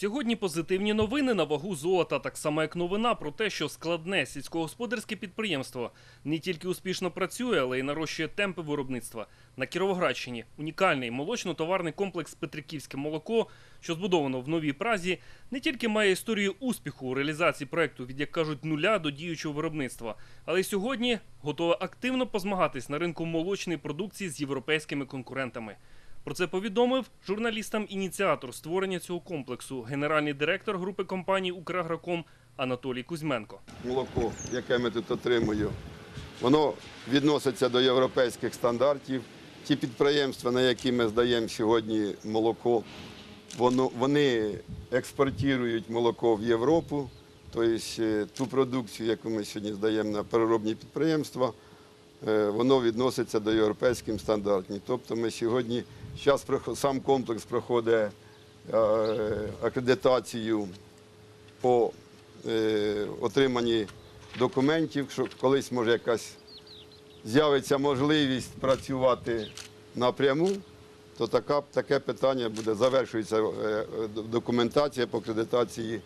Сьогодні позитивні новини на вагу золота, так само як новина про те, що складне сільськогосподарське підприємство не тільки успішно працює, але й нарощує темпи виробництва. На Кіровоградщині унікальний молочно-товарний комплекс Петриківське молоко, що збудовано в новій празі, не тільки має історію успіху у реалізації проекту від, як кажуть, нуля до діючого виробництва, але й сьогодні готове активно позмагатись на ринку молочної продукції з європейськими конкурентами. Про це повідомив журналістам ініціатор створення цього комплексу, генеральний директор групи компаній «Украгроком» Анатолій Кузьменко. молоко, яке ми тут отримуємо, воно відноситься до європейських стандартів. Ті підприємства, на які ми здаємо сьогодні молоко, воно, вони експортують молоко в Європу, тобто е, ту продукцію, яку ми сьогодні здаємо на переробні підприємства, воно відноситься до європейських стандартів. Тобто ми сьогодні, зараз сам комплекс проходить е, акредитацію по е, отриманні документів, що колись може якась з'явиться можливість працювати напряму, то така, таке питання буде, завершується е, е, документація по акредитації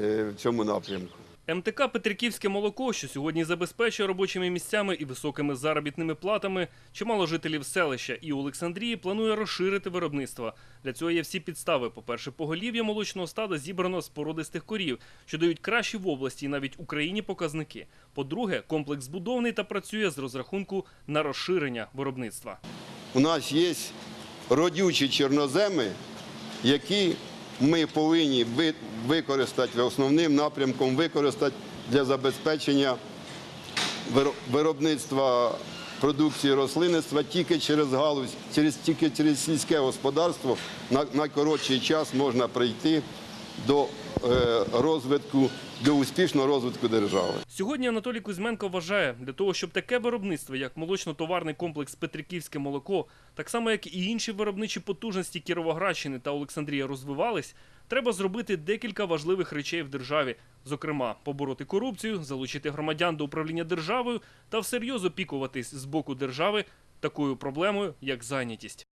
е, в цьому напрямку. МТК Петриківське молоко, що сьогодні забезпечує робочими місцями і високими заробітними платами, чимало жителів селища і Олександрії планує розширити виробництво. Для цього є всі підстави. По-перше, поголів'я молочного стада зібрано з породистих корів, що дають кращі в області і навіть Україні показники. По-друге, комплекс збудований та працює з розрахунку на розширення виробництва. У нас є родючі чорноземи, які ми повинні використати основним напрямком, використати для забезпечення виробництва продукції рослинництва тільки через галузь, тільки через сільське господарство на, найкоротший час можна прийти до е, розвитку, до успішного розвитку держави. Сьогодні Анатолій Кузьменко вважає, для того, щоб таке виробництво, як молочно-товарний комплекс Петриківське молоко, так само як і інші виробничі потужності Кіровоградщини та Олександрія розвивались, треба зробити декілька важливих речей в державі. Зокрема, побороти корупцію, залучити громадян до управління державою та всерйоз опікуватись з боку держави такою проблемою, як зайнятість.